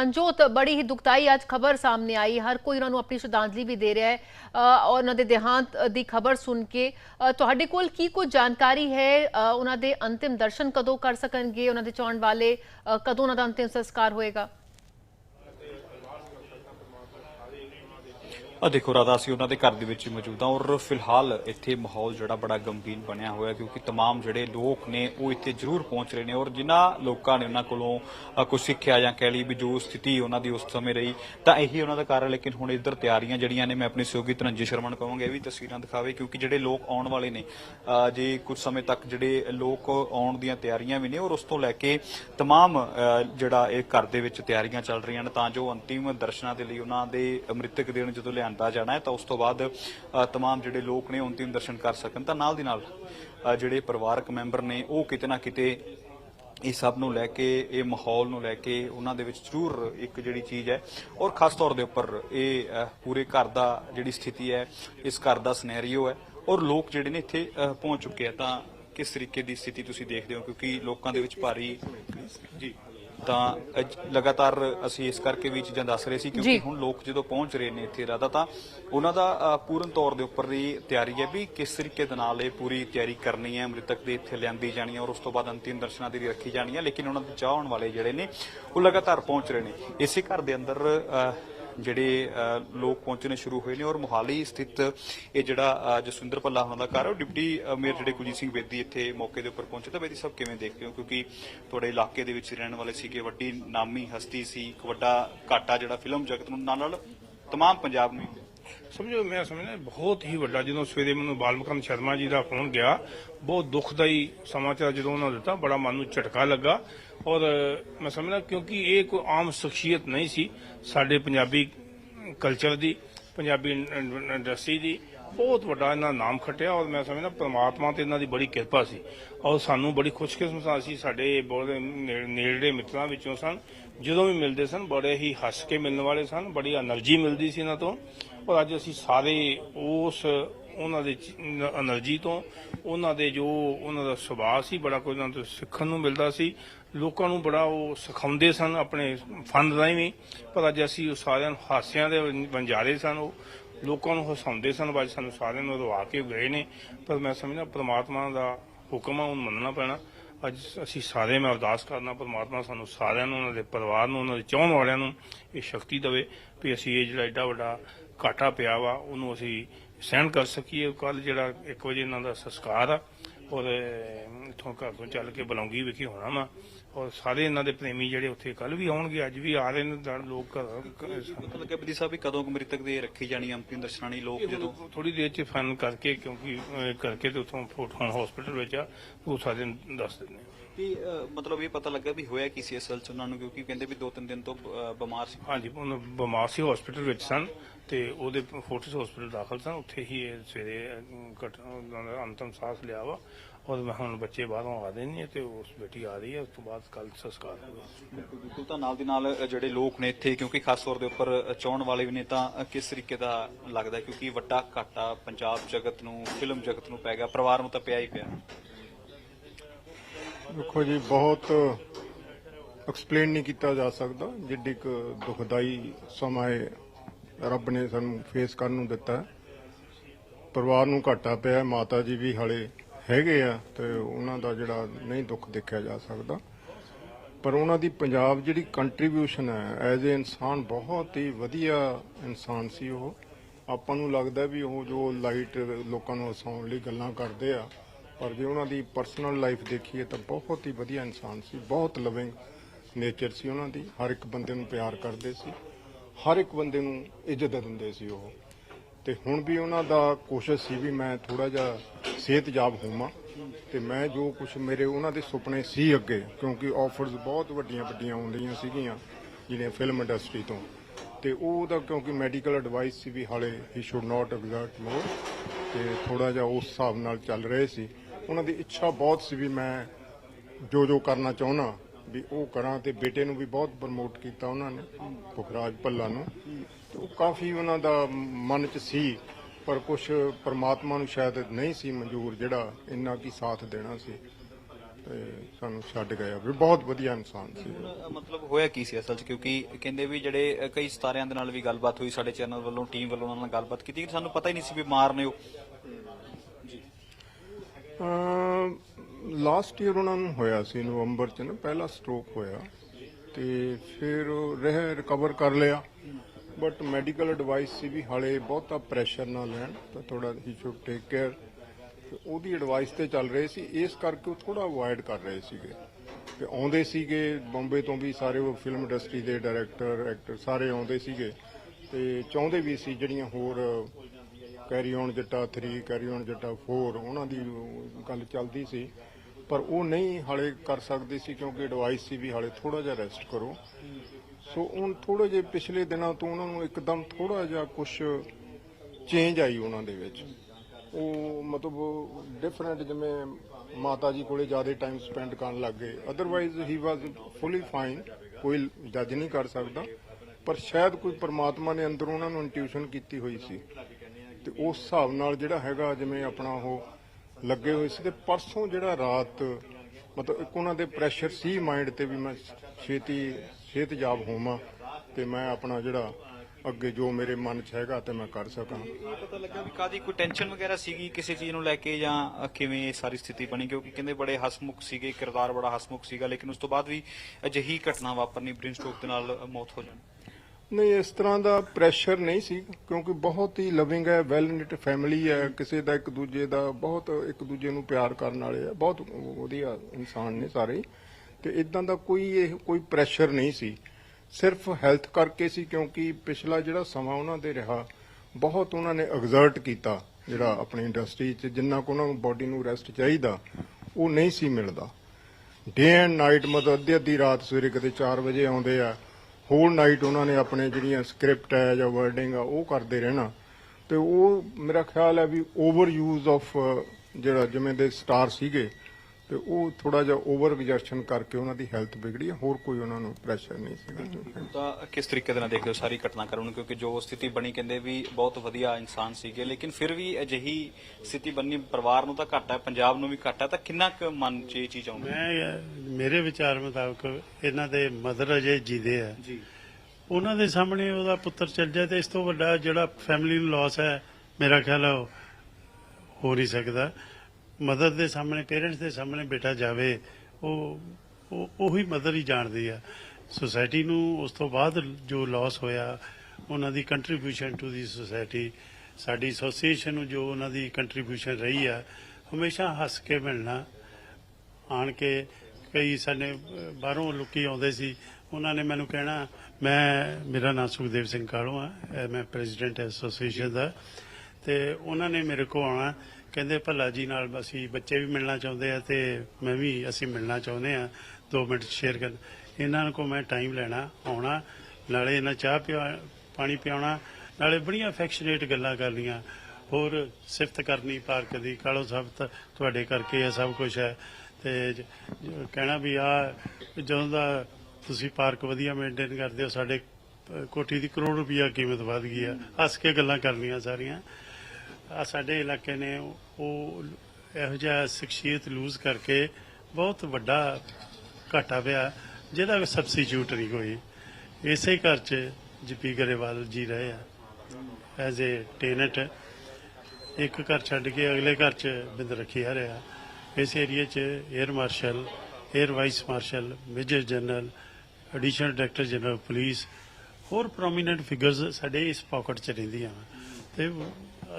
ਮਨਜੋਤ ਬੜੀ ਹੀ ਦੁਖਦਾਈ ਅੱਜ ਖਬਰ ਸਾਹਮਣੇ ਆਈ। ਹਰ ਕੋਈ ਉਹਨਾਂ ਨੂੰ ਆਪਣੀ ਸ਼ਰਧਾਂਜਲੀ ਵੀ ਦੇ ਰਿਹਾ ਹੈ ਔਰ ਉਹਨਾਂ ਦੇ ਦੇਹਾਂਤ ਦੀ ਖਬਰ ਸੁਣ ਕੇ ਤੁਹਾਡੇ ਕੋਲ ਕੀ ਕੁਝ ਜਾਣਕਾਰੀ ਹੈ? ਉਹਨਾਂ ਦੇ ਅੰਤਿਮ ਦਰਸ਼ਨ ਕਦੋਂ ਕਰ ਸਕਣਗੇ? ਉਹਨਾਂ ਦੇ ਚਾਹਣ ਵਾਲੇ ਕਦੋਂ ਉਹਨਾਂ ਦਾ ਅੰਤਿਮ ਸੰਸਕਾਰ ਹੋਏਗਾ? ਆ ਦੇਖੋ ਰਾਧਾ ਅਸੀਂ ਉਹਨਾਂ ਦੇ ਘਰ ਦੇ ਵਿੱਚ ਹੀ ਮੌਜੂਦ ਹਾਂ ਔਰ ਫਿਲਹਾਲ ਇੱਥੇ ਮਾਹੌਲ ਜਿਹੜਾ ਬੜਾ ਗਮਗੀਨ ਬਣਿਆ ਹੋਇਆ ਕਿਉਂਕਿ तमाम ਜਿਹੜੇ ਲੋਕ ਨੇ ਉਹ ਇੱਥੇ ਜ਼ਰੂਰ ਪਹੁੰਚ ਰਹੇ ਨੇ ਔਰ ਜਿਨ੍ਹਾਂ ਲੋਕਾਂ ਨੇ ਉਹਨਾਂ ਕੋਲੋਂ ਅ, ਕੁਝ ਸਿੱਖਿਆ ਜਾਂ ਕਹਿ ਲਈ ਵੀ ਜੋ ਸਥਿਤੀ ਉਹਨਾਂ ਦੀ ਉਸ ਸਮੇਂ ਰਹੀ ਤਾਂ ਇਹੀ ਉਹਨਾਂ ਦਾ ਕਾਰਨ ਲੇਕਿਨ ਹੁਣ ਇੱਧਰ ਤਿਆਰੀਆਂ ਜਿਹੜੀਆਂ ਨੇ ਮੈਂ ਆਪਣੀ ਸਹਿਯੋਗੀ ਧਨੰਜੇ ਸ਼ਰਮਾ ਨੂੰ ਕਹਾਂਗਾ ਇਹ ਵੀ ਤਸਵੀਰਾਂ ਦਿਖਾਵੇ ਕਿਉਂਕਿ ਜਿਹੜੇ ਲੋਕ ਆਉਣ ਵਾਲੇ ਨੇ ਅ, ਜੇ ਕੁਝ ਸਮੇਂ ਤੱਕ ਜਿਹੜੇ ਲੋਕ ਆਉਣ ਦੀਆਂ ਤਿਆਰੀਆਂ ਵੀ ਨੇ ਔਰ ਉਸ ਤੋਂ ਲੈ ਕੇ तमाम ਅ, ਜਿਹੜਾ ਇਹ ਘਰ ਦੇ ਵਿੱਚ ਤਿਆਰੀਆਂ ਚੱਲ ਰਹੀਆਂ ਨੇ ਤਾਂ ਜੋ ਅੰਤਿਮ ਦਰਸ਼ਨਾਂ ਦੇ ਲਈ ਉਹਨਾਂ ਦੇ ਮ੍ਰਿਤਕ ਦੇਣ ਜਦੋਂ ਲਿਆਂਦਾ ਜਾਣਾ ਹੈ ਤਾਂ ਉਸ ਤੋਂ ਬਾਅਦ ਅ, तमाम ਜਿਹੜੇ ਲੋਕ ਨੇ ਉਹ ਅੰਤਿਮ ਦਰਸ਼ਨ ਕਰ ਸਕਣ ਤਾਂ ਨਾਲ ਦੀ ਨਾਲ ਅ, ਜਿਹੜੇ ਪਰਿਵਾਰਕ ਮੈਂਬਰ ਨੇ ਉਹ ਕਿਤੇ ਨਾ ਕਿਤੇ ਇਹ ਸਭ ਨੂੰ ਲੈ ਕੇ ਇਹ ਮਾਹੌਲ ਨੂੰ ਲੈ ਕੇ ਉਹਨਾਂ ਦੇ ਵਿੱਚ ਜ਼ਰੂਰ ਇੱਕ ਜਿਹੜੀ ਚੀਜ਼ ਹੈ ਔਰ ਖਾਸ ਤੌਰ ਦੇ ਉੱਪਰ ਇਹ ਅ, ਪੂਰੇ ਘਰ ਦਾ ਜਿਹੜੀ ਸਥਿਤੀ ਹੈ ਇਸ ਘਰ ਦਾ ਸਿਨੈਰੀਓ ਹੈ ਔਰ ਲੋਕ ਜਿਹੜੇ ਨੇ ਇੱਥੇ ਅ, ਪਹੁੰਚ ਚੁੱਕੇ ਆ ਤਾਂ ਕਿਸ ਤਰੀਕੇ ਦੀ ਸਥਿਤੀ ਤੁਸੀਂ ਦੇਖਦੇ ਹੋ ਕਿਉਂਕਿ ਲੋਕਾਂ ਦੇ ਵਿੱਚ ਭਾਰੀ ਜੀ ਤਾਂ ਲਗਾਤਾਰ ਅਸੀਂ ਇਸ ਕਰਕੇ ਵੀ ਚੀਜ਼ਾਂ ਦੱਸ ਰਹੇ ਸੀ ਕਿਉਂਕਿ। ਹੁਣ ਲੋਕ ਜਦੋਂ ਪਹੁੰਚ ਰਹੇ ਨੇ ਇੱਥੇ ਰਾਦਾ ਤਾਂ ਉਹਨਾਂ ਦਾ ਪੂਰਨ ਤੌਰ ਦੇ ਉੱਪਰ ਇਹ ਤਿਆਰੀ ਹੈ ਵੀ ਕਿਸ ਤਰੀਕੇ ਦੇ ਨਾਲ ਇਹ ਪੂਰੀ ਤਿਆਰੀ ਕਰਨੀ ਹੈ ਮ੍ਰਿਤਕ ਦੇ ਇੱਥੇ ਲਿਆਂਦੀ ਜਾਣੀ ਹੈ ਔਰ ਉਸ ਤੋਂ ਬਾਅਦ ਅੰਤਿਮ ਦਰਸ਼ਨਾਂ ਦੀ ਰੱਖੀ ਜਾਣੀ ਹੈ ਲੇਕਿਨ ਉਹਨਾਂ ਦੇ ਚਾਹਣ ਵਾਲੇ ਜਿਹੜੇ ਨੇ ਉਹ ਲਗਾਤਾਰ ਪਹੁੰਚ ਰਹੇ ਨੇ ਇਸੇ ਘਰ ਦੇ ਅੰਦਰ ਜਿਹੜੇ ਲੋਕ ਪਹੁੰਚਣੇ ਸ਼ੁਰੂ ਹੋਏ ਨੇ ਔਰ ਮੁਹਾਲੀ ਸਥਿਤ ਇਹ ਜਿਹੜਾ ਜਸਵਿੰਦਰ ਭੱਲਾ ਉਹਨਾਂ ਦਾ ਘਰ ਉਹ ਡਿਪਟੀ ਮੇਅਰ ਜਿਹੜੇ ਕੁਲਜੀਤ ਸਿੰਘ ਬੇਦੀ ਇੱਥੇ ਮੌਕੇ ਦੇ ਉੱਪਰ ਪਹੁੰਚੇ, ਤਾਂ ਬੇਦੀ ਸਾਹਿਬ ਕਿਵੇਂ ਦੇਖਦੇ ਹੋ? ਕਿਉਂਕਿ ਤੁਹਾਡੇ ਇਲਾਕੇ ਦੇ ਵਿੱਚ ਰਹਿਣ ਵਾਲੇ ਸੀਗੇ, ਵੱਡੀ ਨਾਮੀ ਹਸਤੀ ਸੀ, ਇੱਕ ਵੱਡਾ ਘਾਟਾ ਜਿਹੜਾ ਫਿਲਮ ਜਗਤ ਨੂੰ ਨਾਲ ਨਾਲ ਤਮਾਮ ਪੰਜਾਬ ਨੂੰ ਸਮਝੋ, ਮੈਂ ਸਮਝਦਾ, ਬਹੁਤ ਹੀ ਵੱਡਾ, ਜਦੋਂ ਸਵੇਰੇ ਮੈਨੂੰ ਬਾਲਮਕਰਨ ਸ਼ਰਮਾ ਜੀ ਦਾ ਫੋਨ ਗਿਆ, ਬਹੁਤ ਦੁਖਦਾਈ ਸਮਾਚਾਰ ਜਦੋਂ ਉਹਨਾਂ ਦਿੱਤਾ, ਬੜਾ ਮਨ ਨੂੰ ਝਟਕਾ ਲੱਗਾ। ਔਰ ਮੈਂ ਸਮਝਦਾ ਕਿਉਂਕਿ ਇਹ ਕੋਈ ਆਮ ਸ਼ਖਸੀਅਤ ਨਹੀਂ ਸੀ ਸਾਡੇ ਪੰਜਾਬੀ ਕਲਚਰ ਦੀ, ਪੰਜਾਬੀ ਇੰਡਸਟਰੀ ਦੀ। ਬਹੁਤ ਵੱਡਾ ਇਹਨਾਂ ਦਾ ਨਾਮ ਖਟਿਆ ਔਰ ਮੈਂ ਸਮਝਦਾ ਪਰਮਾਤਮਾ ਤੇ ਇਹਨਾਂ ਦੀ ਬੜੀ ਕਿਰਪਾ ਸੀ। ਔਰ ਸਾਨੂੰ ਬੜੀ ਖੁਸ਼ਕਿਸਮਤ ਸੀ ਸਾਡੇ ਬਹੁਤ ਨੇੜੇ ਮਿੱਤਰਾਂ ਵਿੱਚੋਂ ਸਨ, ਜਦੋਂ ਵੀ ਮਿਲਦੇ ਸਨ, ਬੜੇ ਹੀ ਹੱਸ ਕੇ ਮਿਲਣ ਵਾਲੇ ਸਨ, ਬੜੀ એનર્ਜੀ ਮਿਲਦੀ ਸੀ ਇਹਨਾਂ ਤੋਂ। ਔਰ ਅੱਜ ਅਸੀਂ ਸਾਰੇ ਉਸ, ਉਹਨਾਂ ਦੇ એનર્ਜੀ ਤੋਂ, ਉਹਨਾਂ ਦੇ ਜੋ, ਉਹਨਾਂ ਦਾ ਸੁਭਾਅ ਸੀ, ਬੜਾ ਕੁਝ ਉਹਨਾਂ ਤੋਂ ਸਿੱਖਣ ਨੂੰ ਮਿਲਦਾ ਸੀ। ਲੋਕਾਂ ਨੂੰ ਬੜਾ ਉਹ ਸਿਖਾਉਂਦੇ ਸਨ, ਆਪਣੇ ਫਨ ਰਾਹੀਂ ਵੀ। ਪਰ ਅੱਜ ਅਸੀਂ ਉਹ ਸਾਰਿਆਂ ਨੂੰ ਹਾਸਿਆਂ ਦੇ ਵੰਜਾਰੇ ਸਨ, ਉਹ ਲੋਕਾਂ ਨੂੰ ਹਸਾਉਂਦੇ ਸਨ ਅੱਜ ਸਾਨੂੰ ਸਾਰਿਆਂ ਨੂੰ ਰਵਾ ਕੇ ਗਏ ਨੇ। ਪਰ ਮੈਂ ਸਮਝਦਾ ਪ੍ਰਮਾਤਮਾ ਦਾ ਹੁਕਮ ਆ, ਉਹਨੂੰ ਮੰਨਣਾ ਪੈਣਾ। ਅੱਜ ਅਸੀਂ ਸਾਰੇ ਮੈਂ ਅਰਦਾਸ ਕਰਨਾ ਪਰਮਾਤਮਾ ਸਾਨੂੰ ਸਾਰਿਆਂ ਨੂੰ, ਉਹਨਾਂ ਦੇ ਪਰਿਵਾਰ ਨੂੰ, ਉਹਨਾਂ ਦੇ ਚਾਹਣ ਵਾਲਿਆਂ ਨੂੰ ਇਹ ਸ਼ਕਤੀ ਦੇਵੇ ਵੀ ਅਸੀਂ ਇਹ ਜਿਹੜਾ ਐਡਾ ਵੱਡਾ ਘਾਟਾ ਪਿਆ ਵਾ, ਉਹਨੂੰ ਅਸੀਂ ਸਹਿਣ ਕਰ ਸਕੀਏ। ਕੱਲ ਜਿਹੜਾ 1 ਵਜੇ ਇਹਨਾਂ ਦਾ ਸੰਸਕਾਰ ਆ, ਔਰ ਇਥੋਂ ਘਰ ਤੋਂ ਚੱਲ ਕੇ ਬਲੌਂਗੀ ਵਿਖੇ ਹੋਣਾ ਵਾ। ਔਰ ਸਾਰੇ ਇਹਨਾਂ ਦੇ ਪ੍ਰੇਮੀ ਜਿਹੜੇ ਉੱਥੇ ਕੱਲ ਵੀ ਆਉਣਗੇ ਅੱਜ ਵੀ ਆ ਰਹੇ ਨੇ ਦਰ ਲੋਕ ਘਰ ਪਤਾ ਲੱਗਿਆ ਬਦੀ ਸਾਹਿਬ ਵੀ ਕਦੋਂ ਕੁ ਮ੍ਰਿਤਕ ਦੇ ਰੱਖੀ ਜਾਣੀ ਅੰਤਿਮ ਦਰਸ਼ਨਾਂ ਲਈ ਲੋਕ ਜਦੋਂ? ਥੋੜੀ ਦੇਰ ਚ ਫਨ ਕਰਕੇ ਕਿਉਂਕਿ ਅਹ, ਕਰਕੇ ਤੇ ਉਥੋਂ ਹੁਣ ਹਸਪੀਟਲ ਵਿੱਚ ਆ ਉਹ ਸਾਰੇ ਨੂੰ ਦੱਸ ਦਿੰਦੇ ਆ। ਵੀ ਅ, ਮਤਲਬ ਇਹ ਪਤਾ ਲੱਗਾ ਵੀ ਹੋਇਆ ਕੀ ਸੀ ਅਸਲ ਚ ਉਹਨਾਂ ਨੂੰ ਕਿਉਂਕਿ ਕਹਿੰਦੇ ਵੀ ਦੋ ਤਿੰਨ ਦਿਨ ਤੋਂ ਅ, ਬਿਮਾਰ ਸੀ। ਹਾਂਜੀ ਉਹ ਬਿਮਾਰ ਸੀ ਹਸਪੀਟਲ ਵਿੱਚ ਸਨ ਤੇ ਉਹਦੇ ਫੋਰਟਿਸ ਹਸਪੀਟਲ ਦਾਖਲ ਸਨ। ਉੱਥੇ ਹੀ ਇਹ ਸਵੇਰੇ ਅਹ, ਘਟ- ਉਹਨਾਂ ਦਾ ਅੰਤਮ ਸਾਹ ਲਿਆ ਵਾ। ਔਰ ਮੈਂ ਹੁਣ ਬੱਚੇ ਬਾਹਰੋਂ ਆ ਰਹੇ ਨੇ ਤੇ ਉਸ ਬੇਟੀ ਆ ਰਹੀ ਹੈ ਉਸ ਤੋਂ ਬਾਅਦ ਕੱਲ ਸੰਸਕਾਰ ਹੋਵੇਗਾ ਬਿਲਕੁਲ ਤਾਂ ਨਾਲ ਦੀ ਨਾਲ ਜਿਹੜੇ ਲੋਕ ਨੇ ਇੱਥੇ ਕਿਉਂਕਿ ਖਾਸ ਤੌਰ ਦੇ ਉੱਪਰ ਚਾਹੁਣ ਵਾਲੇ ਵੀ ਨੇ ਤਾਂ ਕਿਸ ਤਰੀਕੇ ਦਾ ਲੱਗਦਾ? ਕਿਉਂਕਿ ਵੱਡਾ ਘਾਟਾ ਪੰਜਾਬ ਜਗਤ ਨੂੰ ਫਿਲਮ ਜਗਤ ਨੂੰ ਪੈ ਗਿਆ ਪਰਿਵਾਰ ਨੂੰ ਤਾਂ ਪਿਆ ਹੀ ਪਿਆ ਦੇਖੋ ਜੀ ਬਹੁਤ ਐਕਸਪਲੇਨ ਨਹੀਂ ਕੀਤਾ ਜਾ ਸਕਦਾ ਜਿੱਡੀ ਕੁ ਦੁਖਦਾਈ ਸਮਾਂ ਰੱਬ ਨੇ ਸਾਨੂੰ ਫੇਸ ਕਰਨ ਨੂੰ ਦਿੱਤਾ। ਪਰਿਵਾਰ ਨੂੰ ਘਾਟਾ ਪਿਆ ਮਾਤਾ ਜੀ ਵੀ ਹਲੇ ਹੈਗੇ ਆ ਤੇ ਉਹਨਾਂ ਦਾ ਜਿਹੜਾ ਨਹੀਂ ਦੁੱਖ ਦੇਖਿਆ ਜਾ ਸਕਦਾ। ਪਰ ਉਹਨਾਂ ਦੀ ਪੰਜਾਬ ਜਿਹੜੀ ਕੰਟਰੀਬਿਊਸ਼ਨ ਹੈ ਐਜ਼ ਅ ਇਨਸਾਨ ਬਹੁਤ ਹੀ ਵਧੀਆ ਇਨਸਾਨ ਸੀ ਉਹ। ਆਪਾਂ ਨੂੰ ਲੱਗਦਾ ਵੀ ਉਹ ਜੋ ਲਾਈਟ ਲੋਕਾਂ ਨੂੰ ਹਸਾਉਣ ਲਈ ਗੱਲਾਂ ਕਰਦੇ ਆ, ਪਰ ਜੇ ਉਹਨਾਂ ਦੀ ਪਰਸਨਲ ਲਾਈਫ ਦੇਖੀਏ ਤਾਂ ਬਹੁਤ ਹੀ ਵਧੀਆ ਇਨਸਾਨ ਸੀ, ਬਹੁਤ ਲਵਿੰਗ ਨੇਚਰ ਸੀ ਉਹਨਾਂ ਦੀ। ਹਰ ਇੱਕ ਬੰਦੇ ਨੂੰ ਪਿਆਰ ਕਰਦੇ ਸੀ, ਹਰ ਇੱਕ ਬੰਦੇ ਨੂੰ ਇੱਜ਼ਤ ਦਿੰਦੇ ਸੀ ਉਹ। ਤੇ ਹੁਣ ਵੀ ਉਹਨਾਂ ਦਾ ਕੋਸ਼ਿਸ਼ ਸੀ ਵੀ ਮੈਂ ਥੋੜਾ ਜਿਹਾ ਸਿਹਤਯਾਬ ਹੋਵਾਂ ਤੇ ਮੈਂ ਜੋ ਕੁਝ ਮੇਰੇ ਉਹਨਾਂ ਦੇ ਸੁਪਨੇ ਸੀ ਅੱਗੇ, ਕਿਉਂਕਿ ਆਫਰਸ ਬਹੁਤ ਵੱਡੀਆਂ ਵੱਡੀਆਂ ਆਉਂਦੀਆਂ ਸੀਗੀਆਂ ਜਿਹੜੀਆਂ ਫਿਲਮ ਇੰਡਸਟਰੀ ਤੋਂ। ਤੇ ਉਹਦਾ ਕਿਉਂਕਿ ਮੈਡੀਕਲ ਐਡਵਾਈਸ ਸੀ ਵੀ ਹਾਲੇ ਹੀ ਸ਼ੁੱਡ ਨਾਟ ਐਗਜ਼ਰਟ ਮੋਰ ਤੇ ਥੋੜਾ ਜਿਹਾ ਉਸ ਹਿਸਾਬ ਨਾਲ ਚੱਲ ਰਹੇ ਸੀ। ਉਹਨਾਂ ਦੀ ਇੱਛਾ ਬਹੁਤ ਸੀ ਵੀ ਮੈਂ ਜੋ ਜੋ ਕਰਨਾ ਚਾਹੁੰਦਾ ਵੀ ਉਹ ਕਰਾਂ ਤੇ ਬੇਟੇ ਨੂੰ ਵੀ ਬਹੁਤ ਪ੍ਰਮੋਟ ਕੀਤਾ ਉਹਨਾਂ ਨੇ ਪੁਖਰਾਜ ਭੱਲਾ ਨੂੰ। ਉਹ ਕਾਫੀ ਉਹਨਾਂ ਦਾ ਮਨ 'ਚ ਸੀ ਪਰ ਕੁਝ ਪਰਮਾਤਮਾ ਨੂੰ ਸ਼ਾਇਦ ਨਹੀਂ ਸੀ ਮਨਜ਼ੂਰ ਜਿਹੜਾ ਇੰਨਾ ਕੀ ਸਾਥ ਦੇਣਾ ਸੀ। ਤੇ ਸਾਨੂੰ ਛੱਡ ਗਿਆ ਵੀ ਬਹੁਤ ਵਧੀਆ ਇਨਸਾਨ ਸੀ। ਮਤਲਬ ਹੋਇਆ ਕੀ ਸੀ ਅਸਲ 'ਚ? ਕਿਉਂਕਿ ਕਹਿੰਦੇ ਵੀ ਜਿਹੜੇ ਕਈ ਸਿਤਾਰਿਆਂ ਦੇ ਨਾਲ ਵੀ ਗੱਲਬਾਤ ਹੋਈ ਸਾਡੇ ਚੈਨਲ ਵੱਲੋਂ ਟੀਮ ਵੱਲੋਂ ਉਹਨਾਂ ਨਾਲ ਗੱਲਬਾਤ ਕੀਤੀ ਕਿ ਸਾਨੂੰ ਪਤਾ ਹੀ ਨਹੀਂ ਸੀ ਵੀ ਮਾਰ ਨੇ ਉਹ ਲਾਸਟ ਈਅਰ ਉਹਨਾਂ ਨੂੰ ਹੋਇਆ ਸੀ ਨਵੰਬਰ ਚ ਨਾ ਪਹਿਲਾ ਸਟ੍ਰੋਕ ਹੋਇਆ। ਤੇ ਫਿਰ ਉਹ ਰਹਿ ਰਿਕਵਰ ਕਰ ਲਿਆ। ਬਟ ਮੈਡੀਕਲ ਐਡਵਾਈਸ ਸੀ ਵੀ ਹਾਲੇ ਬਹੁਤਾ ਪ੍ਰੈਸ਼ਰ ਨਾ ਲੈਣ, ਤਾਂ ਥੋੜਾ ਹੀ ਸ਼ੁੱਡ ਟੇਕ ਕੇਅਰ ਉਹਦੀ ਐਡਵਾਈਸ ਤੇ ਚੱਲ ਰਹੇ ਸੀ, ਇਸ ਕਰਕੇ ਉਹ ਥੋੜਾ ਅਵੋਇਡ ਕਰ ਰਹੇ ਸੀਗੇ। ਤੇ ਆਉਂਦੇ ਸੀਗੇ, ਬੰਬੇ ਤੋਂ ਵੀ ਸਾਰੇ ਉਹ ਫਿਲਮ ਇੰਡਸਟਰੀ ਦੇ ਡਾਇਰੈਕਟਰ ਐਕਟਰ ਸਾਰੇ ਆਉਂਦੇ ਸੀਗੇ। ਤੇ ਚਾਹੁੰਦੇ ਵੀ ਸੀ ਜਿਹੜੀਆਂ ਹੋਰ carry on Jatta 3 carry on Jatta 4 ਉਹਨਾਂ ਦੀ ਗੱਲ ਚੱਲਦੀ ਸੀ। ਪਰ ਉਹ ਨਹੀਂ ਹਾਲੇ ਕਰ ਸਕਦੇ ਸੀ, ਕਿਉਂਕਿ ਐਡਵਾਈਸ ਸੀ ਵੀ ਹਾਲੇ ਥੋੜਾ ਜਿਹਾ ਰੈਸਟ ਕਰੋ। ਸੋ ਹੁਣ ਥੋੜੇ ਜਿਹੇ ਪਿਛਲੇ ਦਿਨਾਂ ਤੋਂ ਉਹਨਾਂ ਨੂੰ ਇੱਕਦਮ ਥੋੜਾ ਜਿਹਾ ਕੁਝ ਚੇਂਜ ਆਈ ਉਹਨਾਂ ਦੇ ਵਿੱਚ। ਉਹ ਮਤਲਬ ਡਿਫਰੈਂਟ ਜਿਵੇਂ ਮਾਤਾ ਜੀ ਕੋਲੇ ਜ਼ਿਆਦਾ ਟਾਈਮ ਸਪੈਂਡ ਕਰਨ ਲੱਗ ਗਏ। ਅਦਰਵਾਈਜ਼ ਹੀ ਵਾਸ ਫੁੱਲੀ ਫਾਈਨ ਕੋਈ ਜੱਜ ਨਹੀਂ ਕਰ ਸਕਦਾ। ਪਰ ਸ਼ਾਇਦ ਕੋਈ ਪਰਮਾਤਮਾ ਨੇ ਅੰਦਰ ਉਹਨਾਂ ਨੂੰ ਇੰਟਿਊਸ਼ਨ ਕੀਤੀ ਹੋਈ ਸੀ। ਤੇ ਉਸ ਹਿਸਾਬ ਨਾਲ ਜਿਹੜਾ ਹੈਗਾ ਜਿਵੇਂ ਆਪਣਾ ਉਹ ਲੱਗੇ ਹੋਏ ਸੀ। ਤੇ ਪਰਸੋਂ ਜਿਹੜਾ ਰਾਤ ਮਤਲਬ ਇੱਕ ਉਹਨਾਂ ਦੇ ਪ੍ਰੈਸ਼ਰ ਸੀ ਮਾਈਂਡ ਤੇ ਵੀ ਮੈਂ ਛੇਤੀ ਸਿਹਤਯਾਬ ਹੋਵਾਂ ਤੇ ਮੈਂ ਆਪਣਾ ਜਿਹੜਾ ਅੱਗੇ ਜੋ ਮੇਰੇ ਮਨ 'ਚ ਹੈਗਾ ਤੇ ਮੈਂ ਕਰ ਸਕਾਂ। ਇਹ ਪਤਾ ਲੱਗਾ ਵੀ ਕਾਦੀ ਕੋਈ ਟੈਨਸ਼ਨ ਵਗੈਰਾ ਸੀਗੀ ਕਿਸੇ ਚੀਜ਼ ਨੂੰ ਲੈ ਕੇ ਜਾਂ ਕਿਵੇਂ ਇਹ ਸਾਰੀ ਸਥਿਤੀ ਬਣੀ? ਕਿਉਂਕਿ ਕਹਿੰਦੇ ਬੜੇ ਹਸਮੁਖ ਸੀਗੇ ਕਿਰਦਾਰ ਬੜਾ ਹਸਮੁਖ ਸੀਗਾ ਲੇਕਿਨ ਉਸ ਤੋਂ ਬਾਅਦ ਵੀ ਅਜਿਹੀ ਘਟਨਾ ਵਾਪਰਨੀ ਬ੍ਰੇਨ ਸਟ੍ਰੋਕ ਦੇ ਨਾਲ ਮੌਤ ਹੋ ਜਾਣੀ। ਨਹੀਂ ਇਸ ਤਰ੍ਹਾਂ ਦਾ ਪ੍ਰੈਸ਼ਰ ਨਹੀਂ ਸੀ ਕਿਉਂਕਿ ਬਹੁਤ ਹੀ ਲਵਿੰਗ ਹੈ ਵੈਲ ਨਿਟ ਫੈਮਿਲੀ ਹੈ ਕਿਸੇ ਦਾ ਇੱਕ ਦੂਜੇ ਦਾ ਬਹੁਤ ਇੱਕ ਦੂਜੇ ਨੂੰ ਪਿਆਰ ਕਰਨ ਵਾਲੇ ਆ ਬਹੁਤ ਵਧੀਆ ਇਨਸਾਨ ਨੇ ਸਾਰੇ। ਹੀ। ਇਦਾਂ ਦਾ ਕੋਈ ਇਹ ਕੋਈ ਪ੍ਰੈਸ਼ਰ ਨਹੀਂ ਸੀ ਸਿਰਫ ਹੈਲਥ ਕਰਕੇ ਸੀ ਕਿਉਂਕਿ ਪਿਛਲਾ ਜਿਹੜਾ ਸਮਾਂ ਉਹਨਾਂ ਦੇ ਰਿਹਾ, ਬਹੁਤ ਉਹਨਾਂ ਨੇ ਐਗਜ਼ਰਟ ਕੀਤਾ ਜਿਹੜਾ ਆਪਣੀ ਇੰਡਸਟਰੀ 'ਚ, ਜਿੰਨਾ ਕੁ ਉਹਨਾਂ ਨੂੰ ਬਾਡੀ ਨੂੰ ਰੈਸਟ ਚਾਹੀਦਾ, ਉਹ ਨਹੀਂ ਸੀ ਮਿਲਦਾ ਡੇ ਐਂਡ ਨਾਈਟ ਮਤਲਬ ਅੱਧੀ ਅੱਧੀ ਰਾਤ ਸਵੇਰੇ ਕਦੇ 4 ਵਜੇ ਆਉਂਦੇ ਆ ਹੋਲ ਨਾਈਟ ਉਹਨਾਂ ਨੇ ਆਪਣੇ ਜਿਹੜੀਆਂ ਸਕ੍ਰਿਪਟ ਹੈ ਜਾਂ ਵਰਡਿੰਗ ਆ, ਉਹ ਕਰਦੇ ਰਹਿਣਾ ਤੇ ਉਹ ਮੇਰਾ ਖਿਆਲ ਹੈ ਵੀ ਓਵਰ ਯੂਜ਼ ਆਫ ਜਿਹੜਾ ਜਿਵੇਂ ਦੇ ਸਟਾਰ ਸੀਗੇ ਤੇ ਉਹ ਥੋੜਾ ਜਿਹਾ ਓਵਰ ਐਗਜਰਸ਼ਨ ਕਰਕੇ ਉਹਨਾਂ ਦੀ ਹੈਲਥ ਵਿਗੜੀ ਹੈ ਹੋਰ ਕੋਈ ਉਹਨਾਂ ਨੂੰ ਪ੍ਰੈਸ਼ਰ ਨਹੀਂ ਸੀਗਾ। ਤਾਂ ਕਿਸ ਤਰੀਕੇ ਦੇ ਨਾਲ ਦੇਖਦੇ ਹੋ ਸਾਰੀ ਘਟਨਾਕ੍ਰਮ ਨੂੰ? ਕਿਉਂਕਿ ਜੋ ਸਥਿਤੀ ਬਣੀ ਕਹਿੰਦੇ ਵੀ ਬਹੁਤ ਵਧੀਆ ਇਨਸਾਨ ਸੀਗੇ ਲੇਕਿਨ ਫਿਰ ਵੀ ਅਜਿਹੀ ਸਥਿਤੀ ਬੰਨੀ ਪਰਿਵਾਰ ਨੂੰ ਤਾਂ ਘੱਟ ਹੈ ਪੰਜਾਬ ਨੂੰ ਵੀ ਘੱਟ ਹੈ ਤਾਂ ਕਿੰਨਾ ਕੁ ਮਨ 'ਚ ਇਹ ਚੀਜ਼ ਆਉਂਦੀ? ਮੈਂ ਮੇਰੇ ਵਿਚਾਰ ਮੁਤਾਬਕ ਇਹਨਾਂ ਦੇ ਮਦਰ ਅਜੇ ਜੀਦੇ ਆ। ਜੀ। ਉਹਨਾਂ ਦੇ ਸਾਹਮਣੇ ਉਹਦਾ ਪੁੱਤਰ ਚੱਲ ਜਾਏ ਤੇ ਇਸ ਤੋਂ ਵੱਡਾ ਜਿਹੜਾ ਫੈਮਿਲੀ ਨੂੰ ਲਾਸ ਹੈ ਮੇਰਾ ਖਿਆਲ ਹੈ ਹੋ ਨਹੀਂ ਸਕਦਾ। ਮਦਰ ਦੇ ਸਾਹਮਣੇ, ਪੇਰੈਂਟਸ ਦੇ ਸਾਹਮਣੇ ਬੇਟਾ ਜਾਵੇ, ਉਹ ਉਹ, ਉਹੀ ਮਦਰ ਹੀ ਜਾਣਦੀ ਆ। ਸੋਸਾਇਟੀ ਨੂੰ ਉਸ ਤੋਂ ਬਾਅਦ ਜੋ ਲਾਸ ਹੋਇਆ, ਉਹਨਾਂ ਦੀ ਕੰਟਰੀਬਿਊਸ਼ਨ ਟੂ ਦੀ ਸੋਸਾਇਟੀ ਸਾਡੀ ਐਸੋਸੀਏਸ਼ਨ ਨੂੰ ਜੋ ਉਹਨਾਂ ਦੀ ਕੰਟਰੀਬਿਊਸ਼ਨ ਰਹੀ ਆ, ਹਮੇਸ਼ਾ ਹੱਸ ਕੇ ਮਿਲਣਾ, ਆਣ ਕੇ ਕਈ ਸਾਡੇ ਬਾਹਰੋਂ ਲੋਕੀ ਆਉਂਦੇ ਸੀ, ਉਹਨਾਂ ਨੇ ਮੈਨੂੰ ਕਹਿਣਾ, ਮੈਂ, ਮੇਰਾ ਨਾਮ ਸੁਖਦੇਵ ਸਿੰਘ ਕਾਲੋ ਆ, ਮੈਂ ਪ੍ਰੈਜ਼ੀਡੈਂਟ ਐਸੋਸੀਏਸ਼ਨ ਦਾ। ਤੇ ਉਹਨਾਂ ਨੇ ਮੇਰੇ ਕੋਲ ਆਉਣਾ ਕਹਿੰਦੇ ਭੱਲਾ ਜੀ ਨਾਲ ਅਸੀਂ ਬੱਚੇ ਵੀ ਮਿਲਣਾ ਚਾਹੁੰਦੇ ਆ ਤੇ ਮੈਂ ਵੀ ਅਸੀਂ ਮਿਲਣਾ ਚਾਹੁੰਦੇ ਆ। 2 ਮਿੰਟ ਸ਼ੇਅਰ ਕਰਨ ਇਹਨਾਂ ਕੋਲ ਮੈਂ ਟਾਈਮ ਲੈਣਾ, ਆਉਣਾ, ਨਾਲੇ ਇਹਨਾਂ ਚਾਹ ਪਿਆ, ਪਾਣੀ ਪਿਆਉਣਾ, ਨਾਲੇ ਬੜੀਆਂ ਅਫੈਕਸ਼ਨੇਟ ਗੱਲਾਂ ਕਰਨੀਆਂ। ਹੋਰ ਸਿਫਤ ਕਰਨੀ ਪਾਰਕ ਦੀ, ਕਾਲੋ ਸਾਹਿਬ ਤੁਹਾਡੇ ਕਰਕੇ ਇਹ ਸਭ ਕੁਝ ਹੈ। ਤੇ ਕਹਿਣਾ ਵੀ ਆ, ਜਦੋਂ ਦਾ ਤੁਸੀਂ ਪਾਰਕ ਵਧੀਆ ਮੇਨਟੇਨ ਕਰਦੇ ਹੋ, ਸਾਡੇ ਕੋਠੀ ਦੀ ਕਰੋੜ ਰੁਪਈਆ ਕੀਮਤ ਵਧ ਗਈ ਆ। ਹੱਸ ਕੇ ਗੱਲਾਂ ਕਰਨੀਆਂ ਸਾਰੀਆਂ। ਆ ਸਾਡੇ ਇਲਾਕੇ ਨੇ ਉਹ ਇਹੋ ਜਿਹਾ ਸ਼ਖਸੀਅਤ ਲੂਜ਼ ਕਰਕੇ ਬਹੁਤ ਵੱਡਾ ਘਾਟਾ ਪਿਆ, ਜਿਹਦਾ ਸਬਸਟੀਟਿਊਟ ਨਹੀਂ ਕੋਈ। ਇਸੇ ਘਰ 'ਚ ਜਪੀ ਗਰੇਵਾਲ ਜੀ ਰਹੇ ਆ ਐਜ਼ ਏ ਟੈਨੈਂਟ ਇੱਕ ਘਰ ਛੱਡ ਕੇ ਅਗਲੇ ਘਰ 'ਚ ਬਿੰਦ ਰੱਖਿਆ ਰਿਹਾ। ਇਸ ਏਰੀਆ 'ਚ air marshal air vice marshal major general additional director general police ਹੋਰ ਪ੍ਰੋਮੀਨੈਂਟ ਫਿਗਰਸ ਸਾਡੇ ਇਸ ਪਾਕਟ 'ਚ ਰਹਿੰਦੀਆਂ। ਵਾਂ। ਤੇ